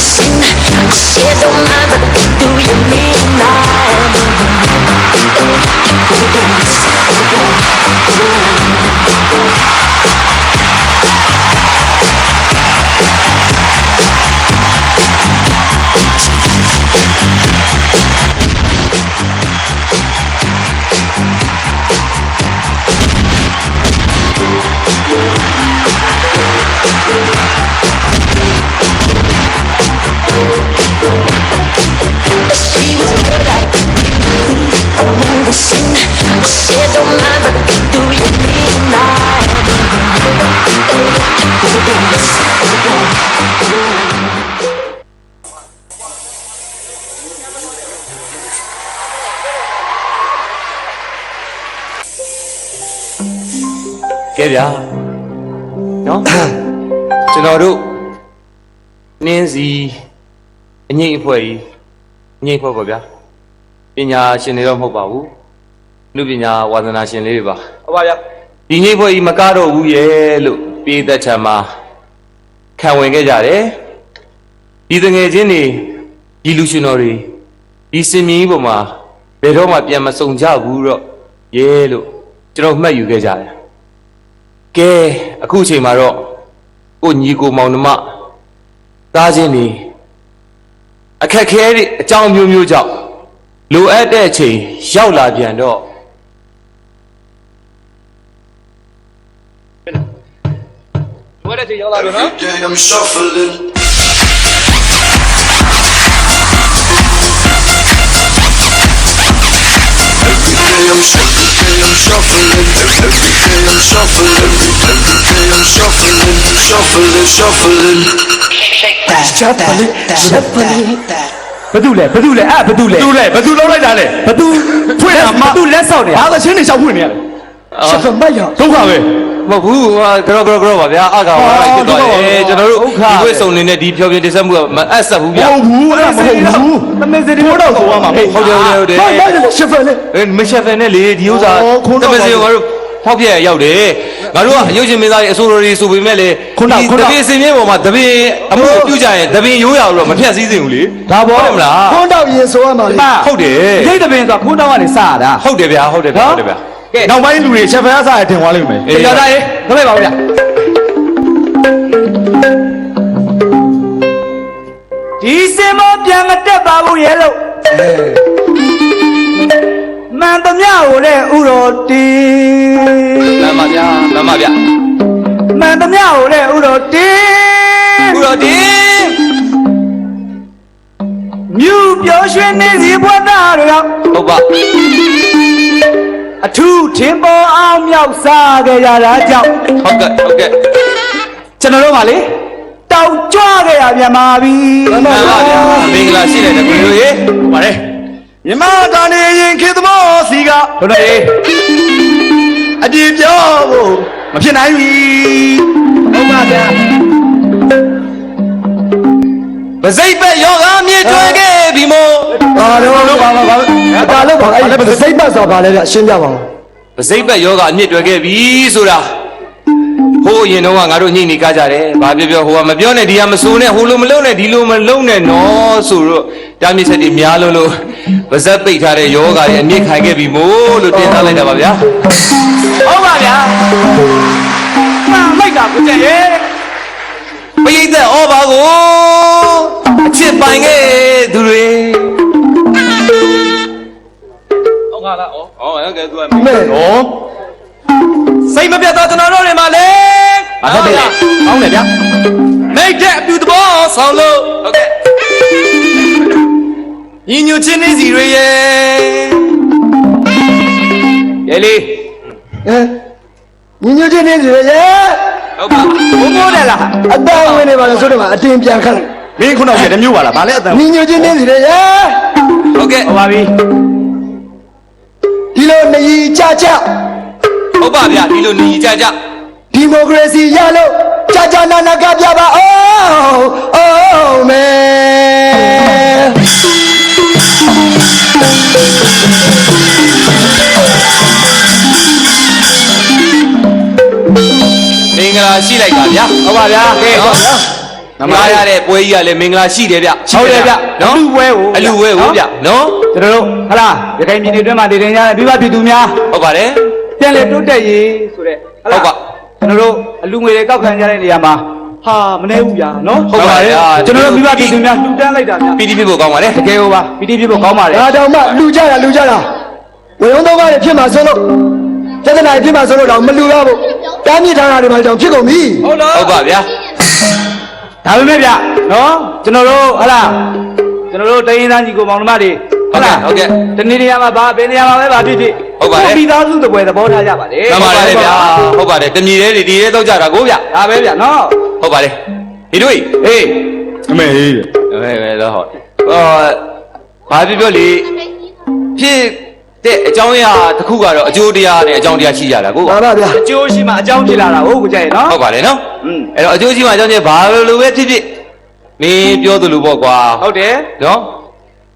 dancing. I see the ကဲဗျာ။နော်။ကျွန်တော်တို့နှင်းစီအငိမ့်အဖွဲ့ကြီးအငိမ့်အဖွဲ့ပေါ့ဗျာ။ပညာရှင်တွေတော့မဟုတ်ပါဘူး။လူပညာဝါသနာရှင်လေးတွေပါ။ဟုတ်ပါဗျာ။ဒီငိမ့်အဖွဲ့ကြီးမကားတော့ဘူးရဲ့လို့ပြည်သက်ချမ်းမှာခံဝင်ခဲ့ကြတယ်။ဒီတငယ်ချင်းတွေဒီလူရှင်တော်တွေဒီစင်မြင်းကြီးပေါ်မှာဘယ်တော့မှပြန်မစုံကြဘူးတော့ရဲလို့ကျွန်တော်မှတ်ယူခဲ့ကြတယ်။ ကဲအခုအချိန်မှာတော့ကိုညီကိုမောင်နှမသားချင်းနေအခက်ခဲတွေအကြောင်းမျိုးမျိုးကြောင့်လိုအပ်တဲ့အချိန်ရောက်လာပြန်တော့လိုအပ်တဲ့အချိန်ရောက်လာပြန်နော် day I'm shuffling. Every day I'm shuffling, I'm shuffling. Every day I'm shuffling. Every day I'm shuffling, shuffling, shuffling. shuffling shuffling ဘသူလဲဘသူလဲအဲ့ဘသူလဲသူလဲဘသူလုံးလိုက်တာလဲဘသူဖွင့်တာမဘသူလက်ဆောက်နေဘာသချင်းတွေရှောက်ဖွင့်နေရ လဲ shuffle မရဒုက္ခပဲမဟုတ်ဘူးဟာကြောကြောကြောပါဗျာအကောင်ပါလိုက်ဖြစ်သွားတယ်ကျွန်တော်တို့ဒီဝိစုံနေနဲ့ဒီဖြောပြတင်ဆက်မှုကမအပ်ဆက်ဘူးမဗျာဟုတ်ဘူးအဲ့ဒါမဟုတ်ဘူးသမင်းစရီမို့တော့ဆိုရမှာဟုတ်တယ်ဟုတ်တယ်ဟုတ်တယ်ဘာလဲ shuffle လေအဲမရှက်ဖယ်နဲ့လေဒီဥစ္စာအော်ခုနကတမစီကိုငါတို့ဖောက်ပြက်ရောက်တယ်ငါတို့ကအယုတ်ရှင်မင်းသားတွေအဆိုတော်တွေဆိုပေမဲ့လေခုနဒီခုနတပင်းစင်မြင့်ပေါ်မှာတပင်းအမှုကိုပြုတ်ကြရင်တပင်းရိုးရအောင်လို့မဖြတ်စည်းစင်ဘူးလေဒါဘောဟုတ်တယ်မလားခွန်းတော့ရင်ဆိုရမှာလေမဟုတ်တယ်ရိတ်တပင်ဆိုခွန်းတောင်းကနေစရတာဟုတ်တယ်ဗျာဟုတ်တယ်ဗျာဟုတ်တယ်ဗျာ ကဲနောက်ပိုင်းလူတွေချက်ဖက်အစားရထင်သွားလိမ့်မယ်အေးကြောက်သားရေခလိုက်ပါဦးဗျာဒီစင်မပြန်မတက်ပါဘူးရဲ့လို့မှန်သမျှကိုလည်းဥတော်တီးလမ်းပါဗျာလမ်းပါဗျာမှန်သမျှကိုလည်းဥတော်တီးခုတော့ဒီမြူပြောရွှင်နေစီဘွားသားတို့ရောက်ဟုတ်ပါ အထူးထင်ပေါ်အောင်မြောက်စားခဲ့ရတာကြောင့်ဟုတ်ကဲ့ဟုတ်ကဲ့ကျွန်တော်တို့ကလေတောင်ကြွခဲ့ရပြန်ပါပြီလမ်းပါဗျာမင်္ဂလာရှိတယ်တကူတို့ရေပါတယ်မြမတာနေရင်ခေသမောစီကတို့တို့ရေအကြည့်ပြောဖို့မဖြစ်နိုင်ဘူးဟုတ်ပါဗျာဗစိတ်ပက်ယောဂမြေထွေးခဲ့ပြီမို့ဘာလို့ဘာဘာဘာ ဘာလို့ဘာအဲ့ဒါစိတ်ပတ်ဆိုတာဘာလဲဗျရှင်းပြပါဦးဗစိတ်ပက်ယောဂအမြင့်တွယ်ခဲ့ပြီဆိုတာဟိုးအရင်တော့ကငါတို့ညှိနေကြကြတယ်။ဘာပြောပြောဟိုကမပြောနဲ့ဒီကမစိုးနဲ့ဟိုလိုမလုံးနဲ့ဒီလိုမလုံးနဲ့နော်ဆိုတော့တားမြစ်ချက်တွေများလို့လို့ဗဇက်ပိတ်ထားတဲ့ယောဂတွေအမြင့်ခံခဲ့ပြီမို့လို့တင်ထားလိုက်တာပါဗျာ။ဟုတ်ပါဗျာ။ကိုကြက်ရဲ့ပရိသတ်ဩဘာကိုအချစ်ပိုင်ခဲ့ ဟုတ်ကလားဩဩဟုတ်ကဲ့သူကမဲဩစိတ်မပြတ်တော့ကျွန်တော်တို့တွေမှာလေအဟုတ်တယ်ကောင်းတယ်ဗျာမိတ်တဲ့အပြူသဘောဆောင်လို့ဟုတ်ကဲ့ညီညွတ်ချင်းနေစီတွေရဲ့ရဲလေးဟမ်ညီညွတ်ချင်းနေစီရဲ့ဟုတ်ပါဘိုးဘိုးတယ်လားအတန်းဝင်နေပါလို့ဆိုတော့အတင်းပြန်ခတ်လိုက်မင်းခုနကတမျိုးပါလားဗာလဲအတန်ညီညွတ်ချင်းနေစီရဲ့ဟုတ်ကဲ့ဟုတ်ပါပြီ ဒီလိုနေကြကြဟုတ်ပါဗျာဒီလိုညီကြကြဒီမိုကရေစီရလို့ကြာကြာနာနာကပြပါအောင်အိုးမဲမင်္ဂလာရှိလိုက်ပါဗျာဟုတ်ပါဗျာကဲနော်နမရတဲ့ပွဲကြီးကလည်းမင်္ဂလာရှိတယ်ဗျဟုတ်တယ်ဗျနော်အလူပွဲကိုအလူဝဲကိုဗျနော် ကျွန်တော်တို့ဟလာရခိုင်ပြည်နယ်တွင်းမှာတည်တင်ကြတဲ့ပြည်ပပြည်သူများဟုတ်ပါတယ်ပြန်လေတိုးတက်ရေးဆိုတဲ့ဟလာဟုတ်ပါကျွန်တော်တို့အလူငွေတွေကောက်ခံကြတဲ့နေရာမှာဟာမနေဘူးဗျာနော်ဟုတ်ပါဗျာကျွန်တော်တို့ပြည်ပပြည်သူများလှူဒန်းလိုက်တာဗျာပီတိဖြစ်ဖို့ကောင်းပါတယ်တကယ်ဟုတ်ပါပီတိပြဖို့ကောင်းပါလေဒါတောင်မှလူကြတာလူကြတာဝေယုံတော့ကားတွေဖြစ်မှာဆိုလို့ပြဿနာတွေဖြစ်မှာဆိုလို့တော့မလူတော့ဘူးတားမြစ်ထားတာတွေမှကြောင့်ဖြစ်ကုန်ပြီဟုတ်လားဟုတ်ပါဗျာဒါပေမဲ့ဗျနော်ကျွန်တော်တို့ဟလာကျွန်တော်တို့တိုင်းရင်းသားညီကိုမောင်နှမတွေ တနေ့နေရာမှာဗာဘယ်နေရာမှာပဲဗာဖြစ်ဖြစ်မိသားစုတပွဲသဘောထားကြပါလေမှန်ပါတယ်ဗျာဟုတ်ပါတယ်တမီလေးတွေဒီလေးတော့ကြတာကိုဗျဒါပဲဗျနော်ဟုတ်ပါတယ်ဒီတို့အေးအမေဟေးအဲအဲတော့ဟုတ်ဟောဘာပြောပြောလေဖြစ်တဲ့အကြောင်းအရာတစ်ခုကတော့အကျိုးတရားနဲ့အကြောင်းတရားရှိကြတာကိုပါပါဗျာအကျိုးရှိမှအကြောင်းဖြစ်လာတာဟုတ်ကိုကြရဲ့နော်ဟုတ်ပါတယ်နော်อืมအဲ့တော့အကျိုးရှိမှအကြောင်းချင်းဘာလို့လို့ပဲဖြစ်ဖြစ်မင်းပြောသလိုပေါ့ကွာဟုတ်တယ်နော်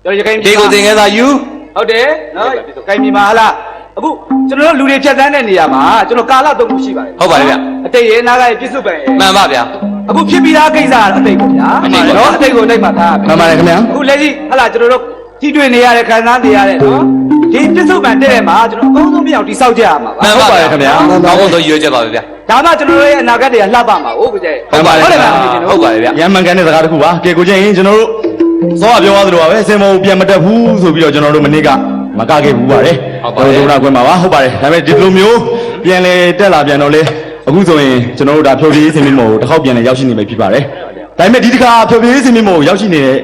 ကျွန်တော်ရခိုင်ဒီကိုသင်္ကန်းသာယူဟုတ်တယ်နော်ခိုင်ပြည်မှာဟလာအခုကျွန်တော်တို့လူတွေဖြတ်သန်းတဲ့နေရာမှာကျွန်တော်ကာလသုံးခုရှိပါတယ်ဟုတ်ပါတယ်ဗျအတိတ်ရဲ့နာဂရဲ့ပြစ္ဆုတ်ပံရဲ့မှန်ပါဗျာအခုဖြစ်ပြီးသားကိစ္စကတော့အတိတ်ပေါ့ဗျာအတိတ်ပေါ့နော်အတိတ်ကိုအတိတ်မှာထားရမယ်မှန်ပါတယ်ခင်ဗျာအခုလက်ရှိဟလာကျွန်တော်တို့ကြည့်တွေ့နေရတဲ့ခံစားနေရတဲ့နော်ဒီပြစ္ဆုတ်ပံတဲ့မှာကျွန်တော်အကောင်းဆုံးပြအောင်တိဆောက်ကြရမှာပါမှန်ပါဗျာကောင်းကောင်းတော့ရွေးချက်ပါဗျာဒါမှကျွန်တော်တို့ရဲ့အနာဂတ်တွေကလှပမှာဟုတ်ကိုကြရဲ့ဟုတ်ပါတယ်ဟုတ်တယ်ဗျာဗျာကျွန်တော်ဟုတ်ပါတယ်ဗျာရမ်းမှန်ကန်တဲ့စကားတစ်ခုပါကဲကိုချင်းရင်ကျွန်တော်တို့ စောကပြောသွားသလိုပါပဲစင်မောပြန်မတက်ဘူးဆိုပြီးတော့ကျွန်တော်တို့မနေ့ကမကခဲ့ဘူးပါတယ်ဟုတ်ပါတယ်ကျွန်တော်တို့ကကွင်းပါပါဟုတ်ပါတယ်ဒါပေမဲ့ဒီလိုမျိုးပြန်လဲတက်လာပြန်တော့လေအခုဆိုရင်ကျွန်တော်တို့ဒါဖြိုပြေးစင်မမို့တစ်ခေါက်ပြန်လဲရောက်ရှိနေပြီဖြစ်ပါတယ်ဒါပေမဲ့ဒီတစ်ခါဖြိုပြေးစင်မမို့ရောက်ရှိနေတဲ့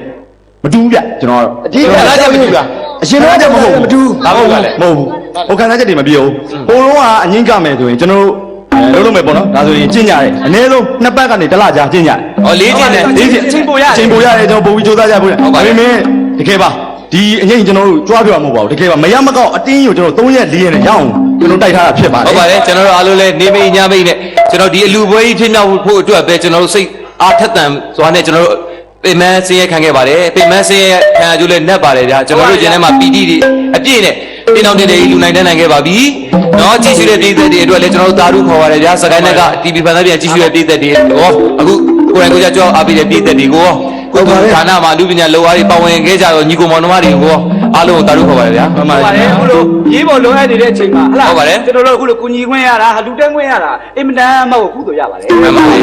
မတူဘူးဗျကျွန်တော်ကတော့အဒီကလည်းချက်မတူတာအရှင်တော့ချက်မဟုတ်ဘူးမတူဒါဟုတ်ကလည်းမဟုတ်ဘူးဟိုခံစားချက်တွေမပြောဘူးဟိုတော့ကအငင်းကမယ်ဆိုရင်ကျွန်တော်တို့အဲ လုံးလုံးမယ်ပေါ့နော်ဒါဆိုရင်ကျင့်ကြတယ်အနည်းဆုံးနှစ်ပတ်ကနေတစ်လကြာကျင့်ကြတယ်ဟောလေးချင်းနဲ့လေးကျင့်ချိန်ပို့ရတယ်ချိန်ပို့ရတယ်ကျွန်တော်ပို့ပြီးစူးစမ်းကြဖို့ဟုတ်ပါဒါတပေယ်မဲ့တကယ်ပါဒီအငိမ့်ကျွန်တော်တို့ကြွားပြောမှာမဟုတ်ပါဘူးတကယ်ပါမရမကောက်အတင်းကိုကျွန်တော်3ရက်4ရက်နဲ့ရအောင်ကျွန်တော်တိုက်ထားတာဖြစ်ပါတယ်ဟုတ်ပါတယ်ကျွန်တော်တို့အားလုံးလည်းနေမိညမိနဲ့ကျွန်တော်ဒီအလူပွဲကြီးဖြစ်မြောက်ဖို့အတွက်ပဲကျွန်တော်တို့စိတ်အားထက်သန်စွာနဲ့ကျွန်တော်တို့ပင်မဆင်းရဲခံခဲ့ပါတယ်ပင်မဆင်းရဲခံရကြလို့နဲ့ပါတယ်ဗျာကျွန်တော်တို့ကျင်ထဲမှာပီတိတွေအပြည့်နဲ့ တင်းအောင်တင်းတွေလူနိုင်တဲ့နိုင်ခဲ့ပါပြီ။နော်ကြည့်ရှုတဲ့ပြည်သက်တွေအတွက်လည်းကျွန်တော်တို့သာဓုခေါ်ပါတယ်ဗျာစကိုင်းနက်က TV ဖန်သားပြန်ကြည့်ရှုတဲ့ပြည်သက်တွေဟောအခုကိုယ်တိုင်ကိုယ်ကျကြောက်အားပေးတဲ့ပြည်သက်တွေကိုကိုယ်ကဌာနမှာလူပညာလောအားတွေပါဝင်ခဲ့ကြတော့ညီကိုမောင်နှမတွေကိုအားလုံးကိုသာဓုခေါ်ပါတယ်ဗျာမှန်ပါဟုတ်ပါတယ်အခုလိုရေးပေါ်လိုအပ်နေတဲ့အချိန်မှာဟလာဟုတ်ပါတယ်ကျွန်တော်တို့အခုလိုကုညီခွင့်ရတာဟာလူတက်ခွင့်ရတာအင်မတန်မှကိုကုသိုလ်ရပါတယ်မှန်ပါတယ်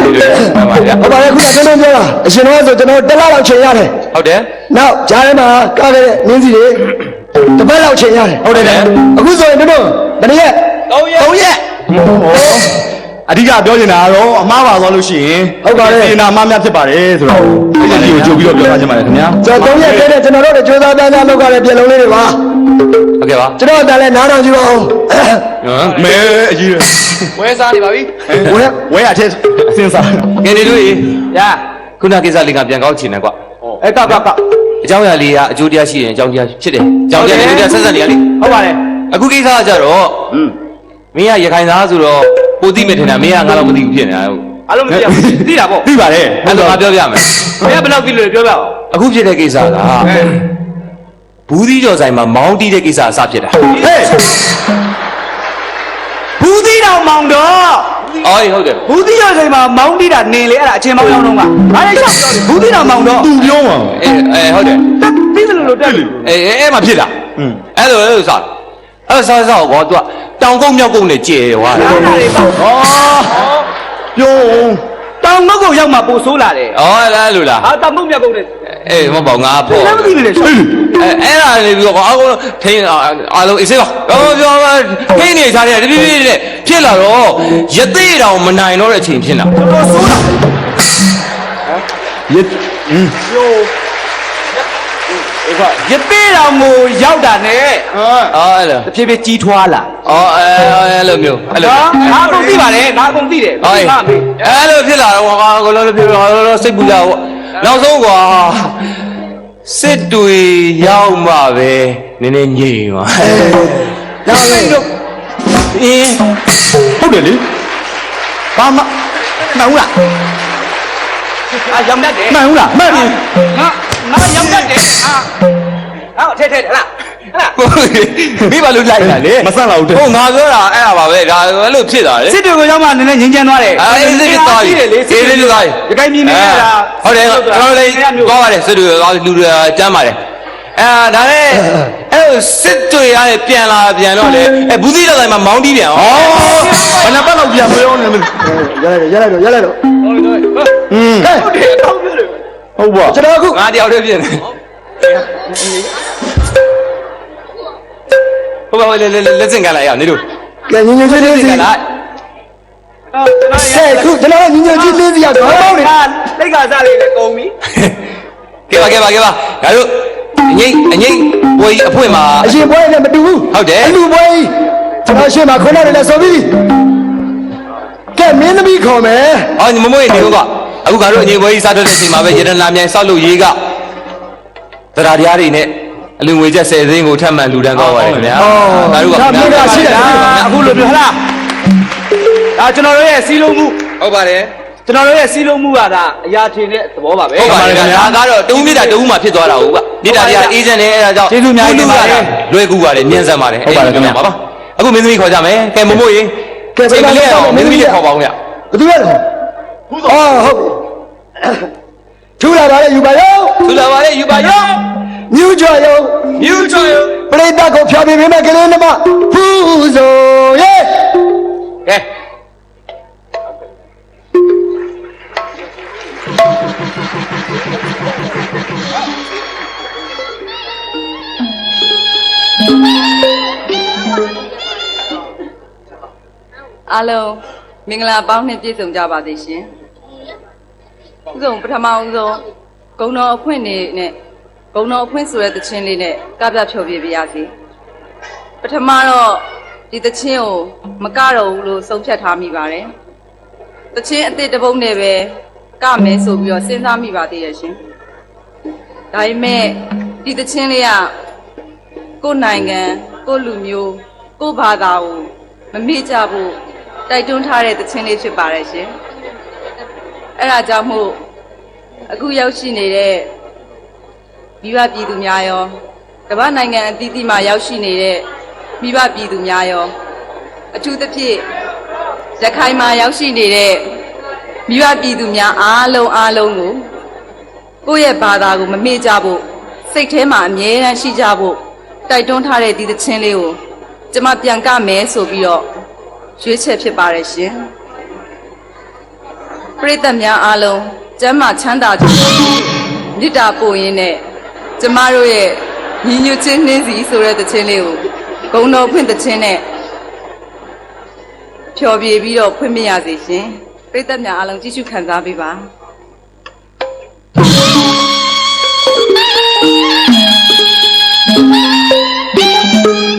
မှန်ပါဗျာဟုတ်ပါတယ်ခုနကကျွန်တော်ပြောတာအရှင်တော့ဆိုကျွန်တော်တစ်လလောက်ချိန်ရတယ်ဟုတ်တယ်နောက်ဂျားထဲမှာကားခဲ့တဲ့နင်းစီတွေ တစ်ပတ်လောက်ချိန်ရတယ်ဟုတ်တယ်လေအခုဆိုရင်တို့တို့ဘယ်နည်းရက်၃ရက်3ရက်အဓိကပြောချင်တာကတော့အမှားပါသွားလို့ရှိရင်ဟုတ်ပါတယ်စေနာအမှားများဖြစ်ပါတယ်ဆိုတော့အဲ့ဒီကိုကြိုပြီးတော့ပြောထားချင်ပါတယ်ခင်ဗျာကျွန်တော်၃ရက်တည်းနဲ့ကျွန်တော်တို့ကြိုးစားပန်းစားလုပ်ကြတဲ့ပြည်လုံးလေးတွေပါဟုတ်ကဲ့ပါကျွန်တော်အတန်လဲနားထောင်ကြည့်ပါဦးဟမ်မဲအကြီးဝဲစားနေပါပြီဝဲဝဲရတဲ့စဉ်းစားကဲနေလို့ရခုနကိစ္စလေးကပြန်ကောက်ချင်တယ်ကွာအဲကောက်ကောက်ကောက် အကြောင်းအရာလေးကအကျိုးတရားရှိရင်အကြောင်းတရားဖြစ်တယ်အကြောင်းတရားနဲ့အကျိုးတရားဆက်ဆက်နေရလေဟုတ်ပါတယ်အခုကိစ္စကကြတော့อืมမင်းကရခိုင်သားဆိုတော့ပိုသိမယ်ထင်တာမင်းကငါတော့မသိဘူးဖြစ်နေတာဟုတ်အလုံးမသိဘူးသိတာပေါ့သိပါတယ်အဲ့တော့ငါပြောပြမယ်ဘယ်ဘယ်လောက်သိလို့လဲပြောပြပါဦးအခုဖြစ်တဲ့ကိစ္စကဘူးသီးကျော်ဆိုင်မှာမောင်းတီးတဲ့ကိစ္စအစဖြစ်တာဟေးဘူးသီးတော်မောင်တော့ အော်ဟုတ်တယ်ဘူးသီးတော်ချိန်မှာမောင်းတိတာနေလေအဲ့ဒါအချင်းမောင်းရောက်တော့ကဘာလဲရှောက်ပြောတယ်ဘူးသီးတော်မောင်တော့သူပြောမှာအဲအဲဟုတ်တယ်တက်သိတယ်လို့တက်လို့အဲအဲအဲ့မှာဖြစ်တာอืมအဲ့လိုအဲ့လိုစားအဲ့စားစားကောသူကတောင်ကုန်းမြောက်ကုန်းနဲ့ကြဲရွာတယ်ဒါနာတွေပေါ့ဩပြောတောင်မုတ်ကိုရောက်မှပို့ဆိုးလာတယ်ဩလားလို့လားဟာတောင်မုတ်မြတ်ကုန်တယ်အေးမဟုတ်ပါဘူးငါဖို့လည်းမသိဘူးလေရှော့အဲအဲ့ဒါနေပြီးတော့အားလုံးထိန်းအားလုံးအေးစေးပါပြောပြောထိန်းနေချားတယ်တပြည့်ပြည့်နဲ့ ဖြစ်လာတော့ရသေးတောင်မနိုင်တော့တဲ့အချိန်ဖြစ်လာတော်ဆိုးလာရရသေးတော်ကိုရောက်တာနဲ့အော်အဲ့လိုတဖြည်းဖြည်းကြီးထွားလာအော်အဲအဲ့လိုမျိုးအဲ့လိုနော်ငါအကုန်သိပါတယ်ငါအကုန်သိတယ်ဟောငါမေးအဲ့လိုဖြစ်လာတော့ငါကလည်းဖြစ်တော့စိတ်ပူလာပေါ့နောက်ဆုံးကွာစစ်တွေရောက်မှပဲနည်းနည်းညိမှာဒါပဲအင်း ဟုတ်တယ်လေဘာမှမှန်ဘူးလားအာရောင်တတ်တယ်မှန်ဘူးလားမှန်တယ်ငါငါရောင်တတ်တယ်အာဟောထဲထဲဟလားဟလားမိဘလို့လိုက်တာလေမဆန့်လာဘူးတဲ့ဟုတ်ငါပြောတာအဲ့ဒါပါပဲဒါအဲ့လိုဖြစ်တာလေစစ်တွေကိုရောက်မှနည်းနည်းငြင်းချမ်းသွားတယ်အဲ့ဒီစစ်သွားပြီတယ်လေစစ်တွေသွားပြီရခိုင်ပြည်နယ်ကဟုတ်တယ်ကျွန်တော်လည်းသွားပါတယ်စစ်တွေသွားလူတွေကျမ်းပါတယ် အဲဒါနဲ့အဲ့စစ်တွေရတယ်ပြန်လာပြန်တော့လေအဲဘူးသီးတော်တိုင်းမှာမောင်းတီးပြန်ဩဘယ်နှပတ်လောက်ပြန်ပြောနေမလဲရလိုက်တော့ရလိုက်တော့ရလိုက်တော့อืมဟဲ့ဟုတ်တယ်တောင်းပြတယ်ဟုတ်ပါကျွန်တော်အခုငါတယောက်တည်းပြင်တယ်ဟုတ်ပါလေလက်စင်ကန်လိုက်ရနေလို့ကဲညီညွတ်ချင်းလေးစီကန်လိုက်ဆဲခုကျွန်တော်ညီညွတ်ချင်းလေးစီရောက်တော့ပေါ့လေလိတ်ကစားလေးလည်းကုန်ပြီကဲပါကဲပါကဲပါငါတို့ အငိမ့်အငိမ့်ဘွေအဖွင့်မှာအရှင်ပွဲနဲ့မတူဘူးဟုတ်တယ်အလူပွဲကြီးကျွန်တော်ရှေ့မှာခုနကလည်းဆိုပြီးကဲမင်းသမီးခေါ်မယ်အော်မမွေးနေဦးကအခုငါတို့အငိမ့်ဘွေကြီးစားတော့တဲ့အချိန်မှာပဲရတနာမြိုင်ဆောက်လို့ရေးကတရားတရားတွေနဲ့အလူငွေချက်10သိန်းကိုထပ်မံလူတန်းသွားပါတယ်ခင်ဗျာငါတို့ကဒါမင်းကရှိတယ်အခုလိုမျိုးဟလားဒါကျွန်တော်တို့ရဲ့စီးလုံးမှုဟုတ်ပါတယ် ကျွန်တော်တို့ရဲ့စီးလုံးမှုကဒါအရာထင်တဲ့သဘောပါပဲဟုတ်ပါတယ်ခင်ဗျာဒါကတော့တူးမြစ်တာတူးမှဖြစ်သွားတာဟုတ်ကမြစ်တာတရားအေးချမ်းနေအဲဒါကြောင့်လွယ်ကူပါတယ်မြင်စမ်းပါတယ်ပါပါအခုမင်းသမီးခေါ်ကြမယ်ကဲမမို့ရေချိန်မလေးအောင်မင်းသမီးခေါ်ပါဦးဗျဘယ်သူလဲအော်ဟုတ်ထူလာပါလေယူပါရောသူလာပါလေယူပါရောမြူးကြရောမြူးချောရောပရိသတ်ကိုဖျော်ပြပေးမယ်ကလေးနှမဖူးဆိုရဲကဲ အားလုံးမင်္ဂလာပေါင်းနဲ့ပြည့်စုံကြပါစေရှင်။ဥဆုံးပထမဦးဆုံးဂုံတော်အခွင့်နေနဲ့ဂုံတော်အခွင့်ဆိုတဲ့တခြင်းလေးနဲ့ကပြဖြောပြပြရစီ။ပထမတော့ဒီတခြင်းကိုမကတော့ဘူးလို့ဆုံးဖြတ်ထားမိပါတယ်။တခြင်းအစ်စ်တစ်ပုတ်နဲ့ပဲ ကမယ်ဆိုပြီးတော့စဉ်းစားမိပါသေးရဲ့ရှင်။ဒါပေမဲ့ဒီတခြင်းလေးကကိုယ်နိုင်ငံကိုယ်လူမျိုးကိုယ်ဘာသာကိုမမေ့ကြဘူးတိုက်တွန်းထားတဲ့သချင်းလေးဖြစ်ပါတယ်ရှင်။အဲ့ဒါကြောင့်မို့အခုရောက်ရှိနေတဲ့မိဘပြည်သူများရောကမ္ဘာနိုင်ငံအသီးသီးမှာရောက်ရှိနေတဲ့မိဘပြည်သူများရောအထူးသဖြင့်ရခိုင်မှာရောက်ရှိနေတဲ့ မိဘပြည်သူများအားလုံးအားလုံးကိုကိုယ့်ရဲ့ဘာသာကိုမမေ့ကြဖို့စိတ်ထဲမှာအမြဲတမ်းရှိကြဖို့တိုက်တွန်းထားတဲ့ဒီသချင်းလေးကိုကျွန်မပြန်ကမယ်ဆိုပြီးတော့ရွေးချယ်ဖြစ်ပါတယ်ရှင်ပရိသတ်များအားလုံးကျမ်းမာချမ်းသာကြပါစေမေတ္တာပို့ရင်းနဲ့ကျမတို့ရဲ့ညီညွတ်ခြင်းနှင်းစီဆိုတဲ့သချင်းလေးကိုဂုံတော်ဖွင့်သချင်းနဲ့ဖြော်ပြပြီးတော့ဖွင့်ပြရစီရှင် ပရိသတ်များအားလုံးကြည့်ရှုခံစားပေးပါ Thank